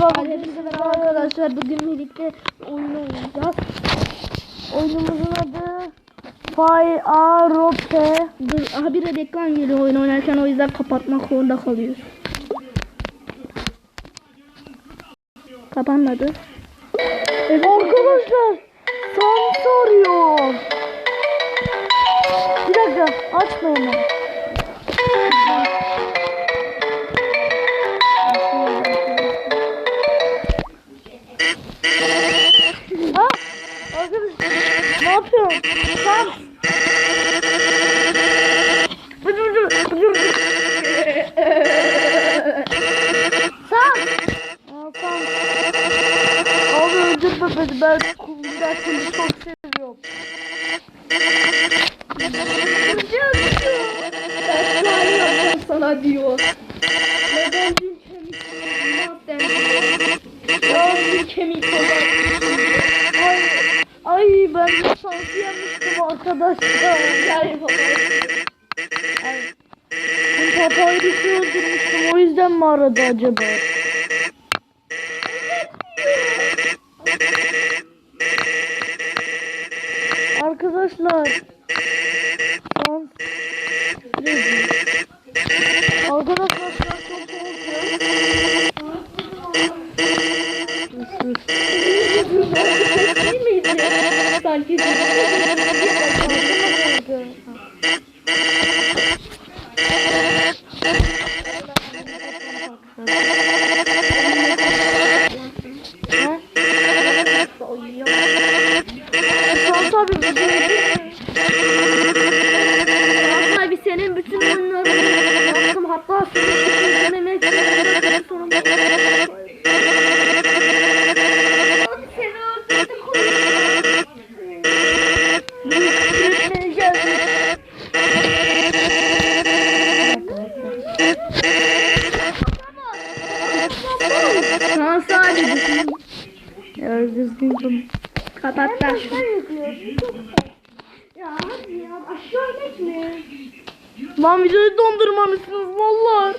merhaba. Hepinize merhaba arkadaşlar. Bugün birlikte oyun oynayacağız. Oyunumuzun adı Fayarope. Dur, aha bir de ekran geliyor oyun oynarken o yüzden kapatmak zorunda kalıyoruz. Kapanmadı. Evet arkadaşlar. Son soruyor. Bir dakika açma ne yapıyorsun? Sen Dur dur dur dur. Aa, sen. Abi öldürme beni ben kumda seni çok seviyorum. Ben sana diyor. Neden dün kemik demiş. Ya bir kemik olur. Ay, ay ben de şansı yemiştim arkadaşlar. Baba. Ben papayı öldürmüştüm o yüzden mi aradı acaba? Arkadaşlar Arkadaşlar Abi senin bütün oyunlarını yaptım. Hatta senin izlememek için sorun. Ya düzgün Kapat da. Ya hadi ya aşağı gitme. Lan videoyu dondurmamışsınız vallahi.